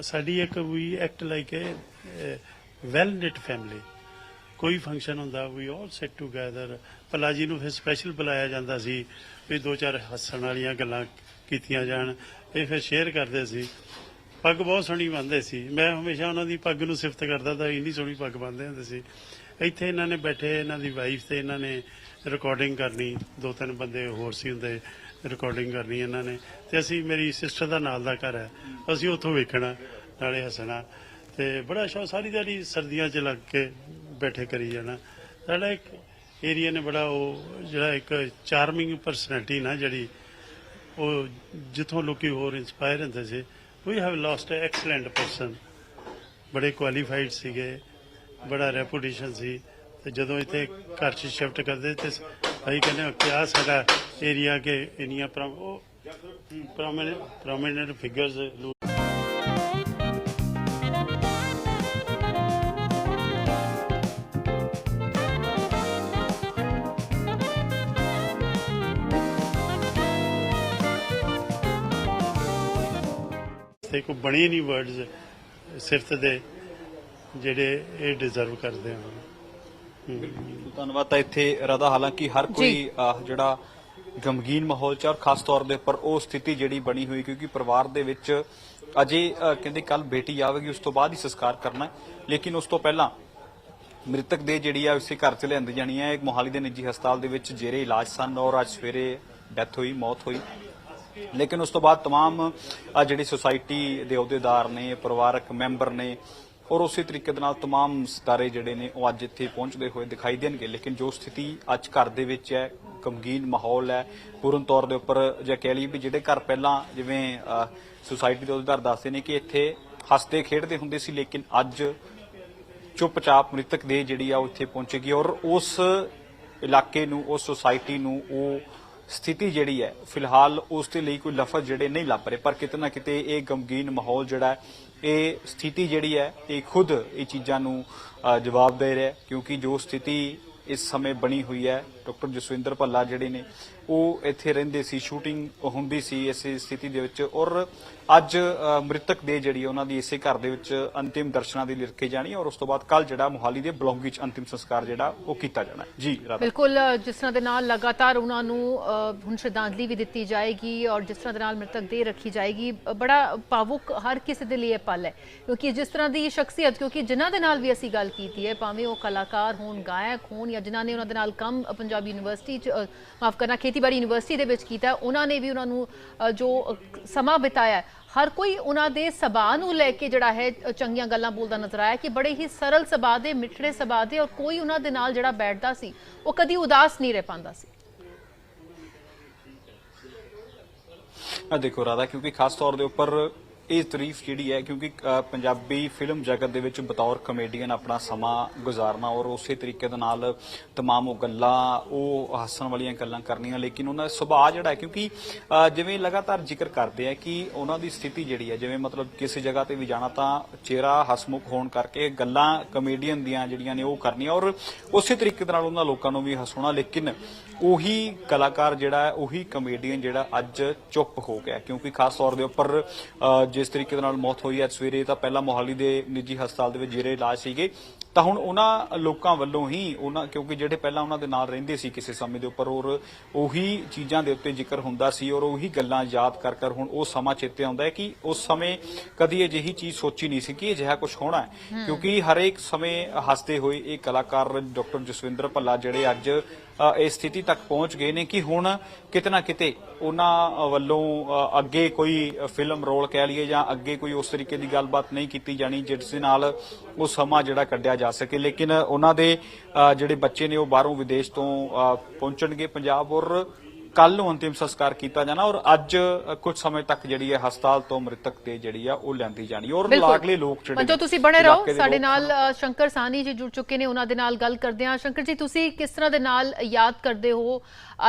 ਸਾਡੀ ਇੱਕ ਵੀ ਐਕਟ ਲਾਈਕ ਹੈ ਵੈਲ ਨਿਟ ਫੈਮਿਲੀ ਕੋਈ ਫੰਕਸ਼ਨ ਹੁੰਦਾ ਵੀ ਆਲ ਸੈਟ ਟੂਗੇਦਰ ਭਲਾ ਜੀ ਨੂੰ ਫਿਰ ਸਪੈਸ਼ਲ ਬੁਲਾਇਆ ਜਾਂਦਾ ਸੀ ਵੀ ਦੋ ਚਾਰ ਹੱਸਣ ਵਾਲੀਆਂ ਗੱਲਾਂ ਕੀਤੀਆਂ ਜਾਣ, ਇਹ ਫਿਰ ਸ਼ੇਅਰ ਕਰਦੇ ਸੀ। ਪੱਗ ਬਹੁਤ ਸੋਹਣੀ ਬੰਨਦੇ ਸੀ। ਮੈਂ ਹਮੇਸ਼ਾ ਉਹਨਾਂ ਦੀ ਪੱਗ ਨੂੰ ਸਿਫਤ ਕਰਦਾ ਤਾਂ ਇੰਨੀ ਸੋਹਣੀ ਪੱਗ ਬੰਨਦੇ ਹੁੰਦੇ ਸੀ। ਇੱਥੇ ਇਹਨਾਂ ਨੇ ਬੈਠੇ, ਇਹਨਾਂ ਦੀ ਵਾਈਫ ਤੇ ਇਹਨਾਂ ਨੇ ਰਿਕਾਰਡਿੰਗ ਕਰਨੀ, ਦੋ ਤਿੰਨ ਬੰਦੇ ਹੋਰ ਸੀ ਹੁੰਦੇ। ਰਿਕਾਰਡਿੰਗ ਕਰਨੀ ਇਹਨਾਂ ਨੇ। ਤੇ ਅਸੀਂ ਮੇਰੀ ਸਿਸਟਰ ਦਾ ਨਾਲ ਦਾ ਘਰ ਹੈ। ਅਸੀਂ ਉੱਥੋਂ ਵੇਖਣਾ, ਨਾਲੇ ਹੱਸਣਾ। ਤੇ ਬੜਾ ਸ਼ੌਕ, ਸਾਰੀ ਦਿਹਾੜੀ ਸਰਦੀਆਂ 'ਚ ਲੱਗ ਕੇ ਬੈਠੇ ਕਰੀ ਜਾਣਾ। ਸਾਡਾ ਇੱਕ ਏਰੀਆ ਨੇ ਬੜਾ ਉਹ, ਜਿਹੜਾ ਇੱਕ ਚਾਰਮਿੰਗ ਪਰਸਨੈਲਿਟੀ ਨਾ, ਜਿਹੜੀ ਉਹ ਜਿੱਥੋਂ ਲੋਕੀ ਹੋਰ ਇਨਸਪਾਇਰ ਹੁੰਦੇ ਸੀ। We have lost a excellent person ਬੜੇ ਕੁਆਲੀਫਾਈਡ ਸੀਗੇ, ਬੜਾ ਰੈਪੂਟੇਸ਼ਨ ਸੀ। ਤੇ ਜਦੋਂ ਇੱਥੇ ਘਰ 'ਚ ਸ਼ਿਫਟ ਕਰਦੇ ਤੇ ਅਸੀਂ ਕਹਿੰਦੇ ਹਾਂ ਕਿ ਆਹ ਸਾਡਾ ਏਰੀਆ ਕੇ ਇੰਨੀਆਂ ਪ੍ਰੋਮਿਨੈਂਟ ਪ੍ਰੋਮਿਨੈਂਟ ਫਿਗਰਸ ਤੇ ਕੋਈ ਬਣੀ ਨਹੀਂ ਵਰਡਸ ਸਿਫਤ ਦੇ ਜਿਹੜੇ ਇਹ ਡਿਜ਼ਰਵ ਕਰਦੇ ਹਨ ਧੰਨਵਾਦ ਤਾਂ ਇੱਥੇ ਰਦਾ ਹਾਲਾਂਕਿ ਹਰ ਕੋਈ ਅਹ, ਜਿਹੜਾ ਗਮਗੀਨ ਮਾਹੌਲ ਚ ਔਰ ਖਾਸ ਤੌਰ ਦੇ ਉੱਪਰ ਉਹ ਸਥਿਤੀ ਜਿਹੜੀ ਬਣੀ ਹੋਈ ਕਿਉਂਕਿ ਪਰਿਵਾਰ ਦੇ ਵਿੱਚ ਅਜੇ ਅਹ, ਕਹਿੰਦੇ ਕੱਲ ਬੇਟੀ ਆਵੇਗੀ ਉਸ ਤੋਂ ਬਾਅਦ ਹੀ ਸੰਸਕਾਰ ਕਰਨਾ ਹੈ। ਲੇਕਿਨ ਉਸ ਤੋਂ ਪਹਿਲਾਂ ਮ੍ਰਿਤਕ ਦੇ ਜਿਹੜੀ ਆ ਉਸੇ ਘਰ ਚ ਲਿਆਂਦੀ ਜਾਣੀ ਹੈ ਇੱਕ ਮੋਹਾਲੀ ਦੇ ਨਿੱਜੀ ਹਸਪਤਾਲ ਦੇ ਵਿੱਚ ਜੇਰੇ ਇਲਾਜ ਸਨ ਔਰ ਅੱਜ ਸਵੇਰੇ ਡੈਥ ਹੋਈ ਮੌਤ ਹੋਈ ਲੇਕਿਨ ਉਸ ਤੋਂ ਬਾਅਦ तमाम ਆ ਜਿਹੜੀ ਸੁਸਾਇਟੀ ਦੇ ਅਹੁਦੇਦਾਰ ਨੇ ਪਰਿਵਾਰਕ ਮੈਂਬਰ ਨੇ ਔਰ ਉਸੇ ਤਰੀਕੇ ਦੇ ਨਾਲ तमाम ਸਿਤਾਰੇ ਜਿਹੜੇ ਨੇ ਉਹ ਅੱਜ ਇੱਥੇ ਪਹੁੰਚਦੇ ਹੋਏ ਦਿਖਾਈ ਦੇਣਗੇ ਲੇਕਿਨ ਜੋ ਸਥਿਤੀ ਅੱਜ ਘਰ ਦੇ ਵਿੱਚ ਹੈ ਗਮਗੀਨ ਮਾਹੌਲ ਹੈ ਪੂਰਨ ਤੌਰ ਦੇ ਉੱਪਰ ਜੇ ਕਹਿ ਲਈਏ ਵੀ ਜਿਹੜੇ ਘਰ ਪਹਿਲਾਂ ਜਿਵੇਂ ਅਹ, ਸੁਸਾਇਟੀ ਦੇ ਅਹੁਦੇਦਾਰ ਦੱਸਦੇ ਨੇ ਕਿ ਇੱਥੇ ਹੱਸਦੇ ਖੇਡਦੇ ਹੁੰਦੇ ਸੀ ਲੇਕਿਨ ਅੱਜ ਚੁੱਪਚਾਪ ਮ੍ਰਿਤਕ ਦੇ ਜਿਹੜੀ ਆ ਉਹ ਇੱਥੇ ਪਹੁੰਚੇਗੀ ਔਰ ਉਸ ਇਲਾਕੇ ਨੂੰ ਉਸ ਸੁਸਾਇਟੀ ਨੂੰ ਉਹ ਸਥਿਤੀ ਜਿਹੜੀ ਹੈ ਫਿਲਹਾਲ ਉਸ ਦੇ ਲਈ ਕੋਈ ਲਫ਼ਜ਼ ਜਿਹੜੇ ਨਹੀਂ ਲੱਭ ਰਹੇ ਪਰ ਕਿਤੇ ਨਾ ਕਿਤੇ ਇਹ ਗਮਗੀਨ ਮਾਹੌਲ ਜਿਹੜਾ ਹੈ ਇਹ ਸਥਿਤੀ ਜਿਹੜੀ ਹੈ, ਇਹ ਖੁਦ ਇਹ ਚੀਜ਼ਾਂ ਨੂੰ ਜਵਾਬ ਦੇ ਰਿਹਾ ਕਿਉਂਕਿ ਜੋ ਸਥਿਤੀ ਇਸ ਸਮੇਂ ਬਣੀ ਹੋਈ ਹੈ, ਡਾਕਟਰ ਜਸਵਿੰਦਰ ਭੱਲਾ ਜਿਹੜੇ ਨੇ ਉਹ ਇੱਥੇ ਰਹਿੰਦੇ ਸੀ ਸ਼ੂਟਿੰਗ ਹੁੰਦੀ ਸੀ ਇਸੇ ਸਥਿਤੀ ਦੇ ਵਿੱਚ ਔਰ ਅੱਜ ਮ੍ਰਿਤਕ ਦੇ ਜਿਹੜੀ ਉਹਨਾਂ ਦੀ ਇਸੇ ਘਰ ਦੇ ਵਿੱਚ ਅੰਤਿਮ ਦਰਸ਼ਨਾਂ ਦੀ ਲਿਖੀ ਜਾਣੀ ਔਰ ਉਸ ਤੋਂ ਬਾਅਦ ਕੱਲ ਜਿਹੜਾ ਮੋਹਾਲੀ ਦੇ ਬਲੌਂਗੀ ਚ ਅੰਤਿਮ ਸੰਸਕਾਰ ਜਿਹੜਾ, ਉਹ ਕੀਤਾ ਜਾਣਾ ਜੀ, ਰਾਧਾ। ਬਿਲਕੁਲ ਜਿਸ ਤਰ੍ਹਾਂ ਦੇ ਨਾਲ ਲਗਾਤਾਰ ਉਹਨਾਂ ਨੂੰ ਹੁਣ ਸ਼ਰਧਾਂਜਲੀ ਵੀ ਦਿੱਤੀ ਜਾਏਗੀ ਔਰ ਜਿਸ ਤਰ੍ਹਾਂ ਦੇ ਨਾਲ ਮ੍ਰਿਤਕ ਦੇ ਰੱਖੀ ਜਾਏਗੀ ਬੜਾ ਭਾਵੁਕ ਹਰ ਕਿਸੇ ਦੇ ਲਈ ਇਹ ਪਲ ਹੈ। ਕਿਉਂਕਿ ਜਿਸ ਤਰ੍ਹਾਂ ਦੀ ਸ਼ਖਸੀਅਤ, ਕਿਉਂਕਿ ਜਿਨ੍ਹਾਂ ਦੇ ਨਾਲ ਵੀ ਅਸੀਂ ਗੱਲ ਕੀਤੀ ਹੈ, ਭਾਵੇਂ ਉਹ ਕਲਾਕਾਰ ਹੋਣ, ਗਾਇਕ ਹੋਣ ਜਾਂ ਜਿਨ੍ਹਾਂ ਨੇ ਉਹਨਾਂ ਦੇ ਨਾਲ ਕੰਮ ਪੰਜਾਬੀ ਯੂਨੀਵਰਸਿਟੀ ਚ ਮਾਫ ਕਰਨਾ ਖੇਤੀਬਾੜੀ ਯੂਨੀਵਰਸਿਟੀ ਦੇ ਵਿੱਚ ਕੀਤਾ। ਉਹਨਾਂ ਨੇ ਵੀ ਉਹਨਾਂ ਨੂੰ ਜੋ ਸਮਾਂ ਬਿਤਾਇਆ ਹਰ ਕੋਈ ਉਹਨਾਂ ਦੇ ਸੁਭਾਅ ਨੂੰ ਲੈ ਕੇ ਜਿਹੜਾ ਹੈ ਚੰਗੀਆਂ ਗੱਲਾਂ ਬੋਲਦਾ ਨਜ਼ਰ ਆਇਆ ਕਿ ਬੜੇ ਹੀ ਸਰਲ ਸੁਭਾਅ ਦੇ, ਮਿੱਠੜੇ ਸੁਭਾਅ ਦੇ ਔਰ ਕੋਈ ਉਹਨਾਂ ਦੇ ਨਾਲ ਜਿਹੜਾ ਬੈਠਦਾ ਸੀ, ਉਹ ਕਦੀ ਉਦਾਸ ਨਹੀਂ ਰਹਿ ਪਾਉਂਦਾ ਸੀ। ਆ ਦੇਖੋ ਰਾਧਾ, ਕਿਉਂਕਿ ਖਾਸ ਤੌਰ ਦੇ ਉੱਪਰ ਇਹ ਤਾਰੀਫ ਜਿਹੜੀ ਹੈ ਕਿਉਂਕਿ ਅ, ਪੰਜਾਬੀ ਫਿਲਮ ਜਗਤ ਦੇ ਵਿੱਚ ਬਤੌਰ ਕਮੇਡੀਅਨ ਆਪਣਾ ਸਮਾਂ ਗੁਜ਼ਾਰਨਾ ਔਰ ਉਸੇ ਤਰੀਕੇ ਦੇ ਨਾਲ तमाम ਉਹ ਗੱਲਾਂ ਉਹ ਹੱਸਣ ਵਾਲੀਆਂ ਗੱਲਾਂ ਕਰਨੀਆਂ ਲੇਕਿਨ ਉਹਨਾਂ ਦਾ ਸੁਭਾਅ ਜਿਹੜਾ ਹੈ ਕਿਉਂਕਿ ਅ, ਜਿਵੇਂ ਲਗਾਤਾਰ ਜ਼ਿਕਰ ਕਰਦੇ ਆ ਕਿ ਉਹਨਾਂ ਦੀ ਸਥਿਤੀ ਜਿਹੜੀ ਹੈ ਜਿਵੇਂ ਮਤਲਬ ਕਿਸੇ ਜਗ੍ਹਾ ਤੇ ਵੀ ਜਾਣਾ ਤਾਂ ਚਿਹਰਾ ਹਸਮੁਖ ਹੋਣ ਕਰਕੇ ਗੱਲਾਂ ਕਮੇਡੀਅਨ ਦੀਆਂ ਜਿਹੜੀਆਂ ਨੇ ਉਹ ਕਰਨੀਆਂ ਔਰ ਉਸੇ ਤਰੀਕੇ ਦੇ ਨਾਲ ਉਹਨਾਂ ਲੋਕਾਂ ਨੂੰ ਵੀ ਹਸਾਉਣਾ ਲੇਕਿਨ ਉਹੀ ਕਲਾਕਾਰ ਜਿਹੜਾ ਹੈ, ਉਹੀ ਕਮੇਡੀਅਨ ਜਿਹੜਾ ਅੱਜ ਚੁੱਪ ਹੋ ਗਿਆ ਕਿਉਂਕਿ ਖਾਸ ਤੌਰ ਦੇ ਉੱਪਰ ਜਿਸ ਤਰੀਕੇ ਦੇ ਨਾਲ ਮੌਤ ਹੋਈ ਹੈ ਸਵੇਰੇ ਤਾਂ ਪਹਿਲਾਂ ਮੋਹਾਲੀ ਦੇ ਨਿੱਜੀ ਹਸਪਤਾਲ ਦੇ ਵਿੱਚ ਜਿਹੜੇ ਇਲਾਜ ਸੀਗੇ। ਤਾਂ ਹੁਣ ਉਹਨਾਂ ਲੋਕਾਂ ਵੱਲੋਂ ਹੀ ਉਹਨਾਂ ਕਿਉਂਕਿ ਜਿਹੜੇ ਪਹਿਲਾਂ ਉਹਨਾਂ ਦੇ ਨਾਲ ਰਹਿੰਦੇ ਸੀ ਕਿਸੇ ਸਮੇਂ ਦੇ ਉੱਪਰ ਔਰ ਉਹੀ ਚੀਜ਼ਾਂ ਦੇ ਉੱਤੇ ਜ਼ਿਕਰ ਹੁੰਦਾ ਸੀ ਔਰ ਉਹੀ ਗੱਲਾਂ ਯਾਦ ਕਰ ਕਰ ਹੁਣ ਉਹ ਸਮਾਂ ਚੇਤੇ ਆਉਂਦਾ ਹੈ ਕਿ ਉਸ ਸਮੇਂ ਕਦੀ ਅਜਿਹੀ ਚੀਜ਼ ਸੋਚੀ ਨਹੀਂ ਸੀ ਕਿ ਅਜਿਹਾ ਕੁਝ ਹੋਣਾ ਹੈ। ਕਿਉਂਕਿ ਹਰੇਕ ਸਮੇਂ ਹੱਸਦੇ ਹੋਏ ਇਹ ਕਲਾਕਾਰ ਡਾਕਟਰ ਜਸਵਿੰਦਰ ਭੱਲਾ ਜਿਹੜੇ ਅੱਜ ਇਸ ਸਥਿਤੀ ਤੱਕ ਪਹੁੰਚ ਗਏ ਨੇ ਕਿ ਹੁਣ ਕਿਤੇ ਨਾ ਕਿਤੇ ਉਹਨਾਂ ਵੱਲੋਂ ਅੱਗੇ ਕੋਈ ਫਿਲਮ ਰੋਲ ਕਹਿ ਲਈਏ ਜਾਂ ਅੱਗੇ ਕੋਈ ਉਸ ਤਰੀਕੇ ਦੀ ਗੱਲਬਾਤ ਨਹੀਂ ਕੀਤੀ ਜਾਣੀ ਜਿਸ ਦੇ ਨਾਲ ਉਹ ਸਮਾਂ ਜਿਹੜਾ ਕੱਢਿਆ ਜਾ ਸਕੇ। ਲੇਕਿਨ ਉਹਨਾਂ ਦੇ ਜਿਹੜੇ ਬੱਚੇ ਨੇ ਉਹ ਬਾਹਰੋਂ ਵਿਦੇਸ਼ ਤੋਂ ਪਹੁੰਚਣਗੇ ਪੰਜਾਬ ਔਰ ਕੱਲ ਨੂੰ ਅੰਤਿਮ ਸੰਸਕਾਰ ਕੀਤਾ ਜਾਣਾ ਔਰ ਅੱਜ ਕੁਝ ਸਮੇਂ ਤੱਕ ਜਿਹੜੀ ਹੈ ਹਸਪਤਾਲ ਤੋਂ ਮ੍ਰਿਤਕ ਤੇ ਜਿਹੜੀ ਆ ਉਹ ਲੈਂਦੀ ਜਾਣੀ ਔਰ ਲਾਗਲੇ ਲੋਕ ਜਿਹੜੇ ਨੇ, ਤੁਸੀਂ ਬਣੇ ਰਹੋ। ਸਾਡੇ ਨਾਲ ਸ਼ੰਕਰ ਸਾਨੀ ਜੀ ਜੁੜ ਚੁੱਕੇ ਨੇ ਉਹਨਾਂ ਦੇ ਨਾਲ ਗੱਲ ਕਰਦੇ ਹਾਂ। ਸ਼ੰਕਰ ਜੀ ਤੁਸੀਂ ਕਿਸ ਤਰ੍ਹਾਂ ਦੇ ਨਾਲ ਯਾਦ ਕਰਦੇ ਹੋ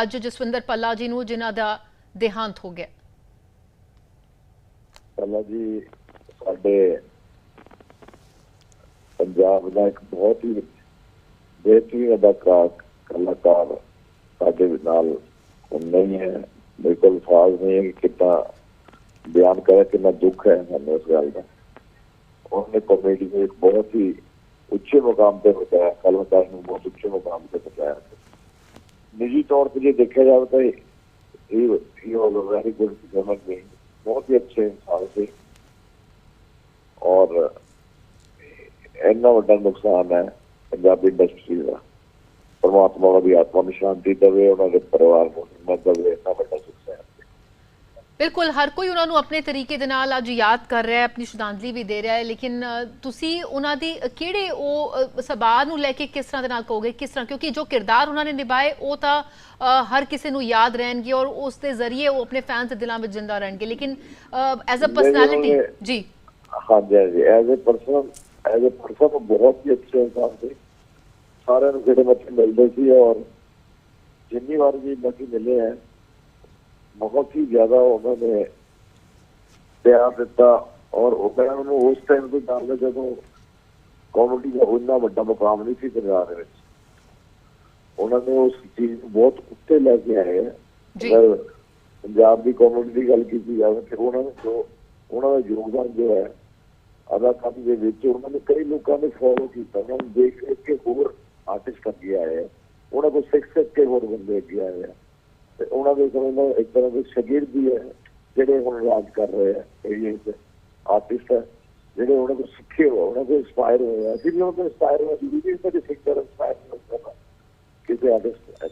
ਅੱਜ ਜਸਵਿੰਦਰ ਪੱਲਾ ਜੀ ਨੂੰ ਜਿਨ੍ਹਾਂ ਦਾ ਦੇਹਾਂਤ ਹੋ ਗਿਆ? ਪਹਿਲਾਂ ਜੀ ਸਾਡੇ ਪੰਜਾਬ ਦਾ ਇੱਕ ਬਹੁਤ ਹੀ ਬਿਹਤਰੀਨ ਅਦਾਕਾਰ, ਕਲਾਕਾਰ ਸਾਡੇ ਨਾਲ ਹੁਣ ਨਹੀਂ ਹੈ। ਬਿਲਕੁਲ ਫਾਜ਼ ਨਹੀਂ ਹੈ ਕਿ ਕਿੱਦਾਂ ਬਿਆਨ ਕਰੇ, ਕਿੰਨਾ ਦੁੱਖ ਹੈ ਸਾਨੂੰ ਇਸ ਗੱਲ ਦਾ। ਉਹਨੇ ਕਾਮੇਡੀ ਨੂੰ ਇੱਕ ਬਹੁਤ ਹੀ ਉੱਚੇ ਮੁਕਾਮ ਤੇ ਪਹੁੰਚਾਇਆ ਕਲਾਕਾਰ ਨੂੰ ਬਹੁਤ ਉੱਚੇ ਮੁਕਾਮ ਤੇ ਪਹੁੰਚਾਇਆ ਨਿੱਜੀ ਤੌਰ ਤੇ ਜੇ ਦੇਖਿਆ ਜਾਵੇ ਤਾਂ ਇਹ ਇਹ ਉਹ ਵੈਰੀ ਗੁੱਡ ਹਿਊਮਨ ਬੀਇੰਗ ਬਹੁਤ ਹੀ ਅੱਛੇ ਇਨਸਾਨ ਸੀ। ਔਰ ਇੰਨਾ ਵੱਡਾ ਨੁਕਸਾਨ ਹੈ ਪੰਜਾਬੀ ਇੰਡਸਟਰੀ ਦਾ। ਪਰਮਾਤਮਾ ਉਹਦੀ ਆਤਮਾ ਨੂੰ ਸ਼ਾਂਤੀ ਦੇਵੇ ਉਹਨਾਂ ਦੇ ਪਰਿਵਾਰ ਨੂੰ ਹਿੰਮਤ ਦੇਵੇ ਇੰਨਾ ਵੱਡਾ ਸੁੱਖ ਹੈ। ਬਿਲਕੁਲ ਹਰ ਕੋਈ ਉਹਨਾਂ ਨੂੰ ਆਪਣੇ ਤਰੀਕੇ ਦੇ ਨਾਲ ਅੱਜ ਯਾਦ ਕਰ ਰਿਹਾ ਹੈ ਆਪਣੀ ਸ਼ਰਧਾਂਜਲੀ ਵੀ ਦੇ ਰਿਹਾ ਹੈ ਲੇਕਿਨ ਤੁਸੀਂ ਉਹਨਾਂ ਦੀ ਕਿਹੜੇ ਉਹ ਸੁਭਾਅ ਨੂੰ ਲੈ ਕੇ ਕਿਸ ਤਰ੍ਹਾਂ ਦੇ ਨਾਲ ਕਹੋਗੇ ਕਿਸ ਤਰ੍ਹਾਂ ਕਿਉਂਕਿ ਜੋ ਕਿਰਦਾਰ ਉਹਨਾਂ ਨੇ ਨਿਭਾਏ ਉਹ ਤਾਂ ਹਰ ਕਿਸੇ ਨੂੰ ਯਾਦ ਰਹਿਣਗੇ ਔਰ ਉਸ ਦੇ ਜ਼ਰੀਏ ਉਹ ਆਪਣੇ ਫੈਨਸ ਦੇ ਦਿਲਾਂ ਵਿੱਚ ਜਿੰਦਾ ਰਹਿਣਗੇ। ਲੇਕਿਨ ਐਜ਼ ਅ ਪਰਸਨੈਲਿਟੀ ਉਹਨੇ- ਜੀ। ਹਾਂਜੀ ਹਾਂਜੀ as a person as a person ਬਹੁਤ ਹੀ ਅੱਛੇ ਇਨਸਾਨ ਸੀ। ਸਾਰਿਆਂ ਨੂੰ ਜਿਹੜੇ ਬੱਚੇ ਮਿਲਦੇ ਸੀ ਔਰ ਜਿੰਨੀ ਵਾਰ ਵੀ ਬਾਕੀ ਮਿਲੇ ਹੈ ਬਹੁਤ ਹੀ ਜ਼ਿਆਦਾ ਉਹਨਾਂ ਨੇ ਪਿਆਰ ਦਿੱਤਾ ਔਰ ਉਹ ਕਹਿੰਦਾ ਨੂੰ ਉਸ ਟਾਈਮ ਤੋਂ ਜਾਣਦਾ ਜਦੋਂ ਕਮੇਟੀ ਦਾ ਉਹਨਾਂ ਵੱਡਾ ਮੁਕਾਮ ਨਹੀਂ ਸੀ ਪੰਜਾਬ ਦੇ ਵਿੱਚ। ਉਹਨਾਂ ਨੇ ਉਸ ਚੀਜ਼ ਨੂੰ ਬਹੁਤ ਉੱਤੇ ਲੈ ਕੇ ਆਏ ਹੈ। ਜੀ। ਪੰਜਾਬ ਦੀ ਕਮੇਟੀ ਦੀ ਗੱਲ ਕੀਤੀ ਜਾਵੇ ਤੇ ਉਹਨਾਂ ਨੇ ਜੋ ਉਹਨਾਂ ਦਾ ਯੋਗਦਾਨ ਜੋ ਹੈ ਅਦਾਕਾਰੀ ਦੇ ਵਿੱਚ ਉਹਨਾਂ ਨੇ ਕਈ ਲੋਕਾਂ ਨੇ ਫੋਲੋ ਕੀਤਾ ਉਹਨਾਂ ਨੂੰ ਦੇਖ ਦੇਖ ਕੇ ਹੋਰ ਆਰਟਿਸਟ ਅੱਗੇ ਆਏ ਹੈ ਉਹਨਾਂ ਕੋਲ ਸਿੱਖ ਸਿੱਖ ਕੇ ਹੋਰ ਬੰਦੇ ਅੱਗੇ ਆਏ ਹੈ ਤੇ ਉਹਨਾਂ ਦੇ ਕੋਲ ਇੱਕ ਤਰ੍ਹਾਂ ਦੇ ਸ਼ਾਗਿਰਦ ਵੀ ਹੈ ਜਿਹੜੇ ਹੁਣ ਰਾਜ ਕਰ ਰਹੇ ਹੈ ਏਰੀਏ ਦੇ ਆਰਟਿਸਟ ਹੈ ਜਿਹੜੇ ਉਹਨਾਂ ਤੋਂ ਸਿੱਖੇ ਹੋ ਉਹਨਾਂ ਤੋਂ ਇੰਸਪਾਇਰ ਹੋਏ ਆ ਅਸੀਂ ਵੀ ਉਹਨਾਂ ਤੋਂ ਇੰਸਪਾਇਰ ਹੋਏ ਸੀ ਵੀ ਸਾਡੇ ਸਿੱਖਰ ਇੰਸਪਾਇਰ ਹੋਏ ਕਿਸੇ ਆਰਟਿਸਟ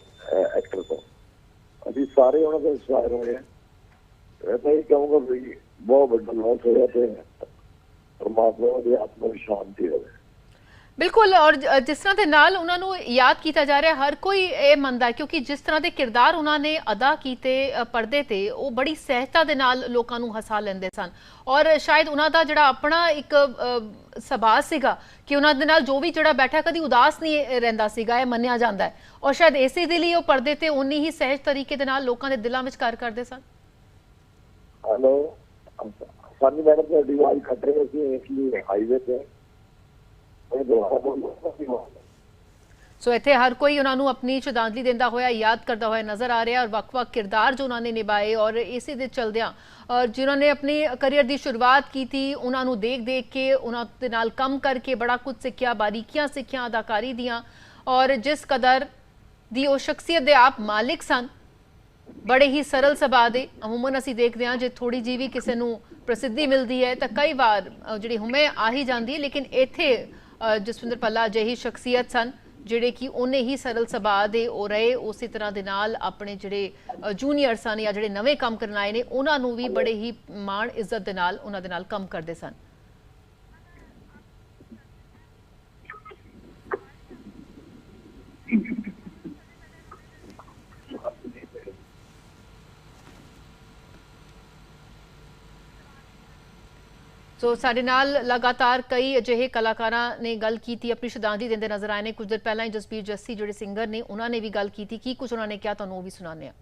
ਐਕਟਰ ਤੋਂ ਅਸੀਂ ਸਾਰੇ ਉਹਨਾਂ ਤੋਂ ਇੰਸਪਾਇਰ ਹੋਏ ਆ ਮੈਂ ਤਾਂ ਇਹ ਕਹੂੰਗਾ ਵੀ ਬਹੁਤ ਵੱਡਾ ਲੋਸ ਹੋਇਆ ਤੇ ਪਰਮਾਤਮਾ ਦੀ ਆਤਮਾ ਨੂੰ ਸ਼ਾਂਤੀ ਦੇਵੇ ਬਿਲਕੁਲ ਔਰ ਜਿਸ ਤਰ੍ਹਾਂ ਦੇ ਨਾਲ ਉਹਨਾਂ ਨੂੰ ਯਾਦ ਕੀਤਾ ਜਾ ਰਿਹਾ ਹਰ ਕੋਈ ਇਹ ਮੰਨਦਾ ਕਿਉਂਕਿ ਜਿਸ ਤਰ੍ਹਾਂ ਦੇ ਕਿਰਦਾਰ ਉਹਨਾਂ ਨੇ ਅਦਾ ਕੀਤੇ ਪਰਦੇ ਤੇ ਉਹ ਬੜੀ ਸਹਿਜਤਾ ਦੇ ਨਾਲ ਲੋਕਾਂ ਨੂੰ ਹਸਾ ਲੈਂਦੇ ਸਨ। ਔਰ ਸ਼ਾਇਦ ਉਹਨਾਂ ਦਾ ਜਿਹੜਾ ਆਪਣਾ ਇੱਕ ਸੁਭਾਅ ਸੀਗਾ ਕਿ ਉਹਨਾਂ ਦੇ ਨਾਲ ਜੋ ਵੀ ਜਿਹੜਾ ਬੈਠਾ ਕਦੀ ਉਦਾਸ ਨਹੀਂ ਰਹਿੰਦਾ ਸੀਗਾ ਇਹ ਮੰਨਿਆ ਜਾਂਦਾ ਹੈ। ਔਰ ਸ਼ਾਇਦ ਇਸੇ ਦੇ ਲਈ ਉਹ ਪਰਦੇ ਤੇ ਉਨੀ ਹੀ ਸਹਿਜ ਤਰੀਕੇ ਦੇ ਨਾਲ ਲੋਕਾਂ ਦੇ ਦਿਲਾਂ ਵਿੱਚ ਘਰ ਕਰਦੇ ਸਨ। ਹੈਲੋ ਸਾਨੀ ਮੈਡਮ ਤੁਹਾਡੀ ਆਵਾਜ਼ ਕੱਟ ਰਹੀ ਸੀ ਇਸ ਲਈ ਹਾਈਵੇ ਤੇ। ਇਹ ਦੁਬਾਰਾ ਬੋਲੋ ਸੋ। ਇੱਥੇ ਹਰ ਕੋਈ ਉਹਨਾਂ ਨੂੰ ਆਪਣੀ ਸ਼ਰਧਾਂਜਲੀ ਦਿੰਦਾ ਹੋਇਆ, ਯਾਦ ਕਰਦਾ ਹੋਇਆ ਨਜ਼ਰ ਆ ਰਿਹਾ ਔਰ ਵੱਖ-ਵੱਖ ਕਿਰਦਾਰ ਜੋ ਉਹਨਾਂ ਨੇ ਨਿਭਾਏ ਔਰ ਇਸੇ ਦੇ ਚਲਦਿਆਂ ਔਰ ਜਿਨ੍ਹਾਂ ਨੇ ਆਪਣੇ ਕੈਰੀਅਰ ਦੀ ਸ਼ੁਰੂਆਤ ਕੀਤੀ, ਉਹਨਾਂ ਨੂੰ ਦੇਖ-ਦੇਖ ਕੇ, ਉਹਨਾਂ ਦੇ ਨਾਲ ਕੰਮ ਕਰਕੇ ਬੜਾ ਕੁਝ ਸਿੱਖਿਆ, ਬਾਰੀਕੀਆਂ ਸਿੱਖਿਆ ਅਦਾਕਾਰੀ ਦੀਆਂ ਔਰ ਜਿਸ ਕਦਰ ਦੀ ਉਹ ਸ਼ਖਸੀਅਤ ਦੇ ਆਪ ਮਾਲਿਕ ਸਨ ਬੜੇ ਹੀ ਸਰਲ ਸੁਭਾਅ ਦੇ ਅਮੂਮਨ ਅਸੀਂ ਦੇਖਦੇ ਹਾਂ, ਜੇ ਥੋੜੀ ਜੀ ਵੀ ਕਿਸੇ ਨੂੰ ਪ੍ਰਸਿੱਧੀ ਮਿਲਦੀ ਹੈ ਤਾਂ ਕਈ ਵਾਰ ਜਿਹੜੀ ਹੁਮੇ ਆ ਹੀ ਜਾਂਦੀ ਹੈ, ਲੇਕਿਨ ਇੱਥੇ ਜਸਵਿੰਦਰ ਪੱਲਾ ਅਜਿਹੀ ਸ਼ਖਸੀਅਤ ਸਨ, ਜਿਹੜੇ ਕਿ ਉਹਨੇ ਹੀ ਸਰਲ ਸੁਭਾਅ ਦੇ ਉਹ ਰਹੇ, ਉਸੇ ਤਰ੍ਹਾਂ ਦੇ ਨਾਲ ਆਪਣੇ ਜਿਹੜੇ ਜੂਨੀਅਰ ਸਨ ਜਾਂ ਜਿਹੜੇ ਨਵੇਂ ਕੰਮ ਕਰਨ ਆਏ ਨੇ, ਉਹਨਾਂ ਨੂੰ ਵੀ ਬੜੇ ਹੀ ਮਾਣ, ਇੱਜ਼ਤ ਦੇ ਨਾਲ ਉਹਨਾਂ ਦੇ ਨਾਲ ਕੰਮ ਕਰਦੇ ਸਨ। ਸੋ ਸਾਡੇ ਨਾਲ ਲਗਾਤਾਰ ਕਈ ਅਜਿਹੇ ਕਲਾਕਾਰਾਂ ਨੇ ਗੱਲ ਕੀਤੀ, ਆਪਣੀ ਸ਼ਰਧਾਂਜਲੀ ਦਿੰਦੇ ਨਜ਼ਰ ਆਏ ਨੇ। ਕੁਝ ਦਿਨ ਪਹਿਲਾਂ ਹੀ ਜਸਬੀਰ ਜੱਸੀ, ਜਿਹੜੇ ਸਿੰਗਰ ਨੇ, ਉਹਨਾਂ ਨੇ ਵੀ ਗੱਲ ਕੀਤੀ। ਕੀ ਕੁਝ ਉਹਨਾਂ ਨੇ ਕਿਹਾ? ਤੁਹਾਨੂੰ ਉਹ ਵੀ ਸੁਣਾਉਂਦੇ ਹਾਂ।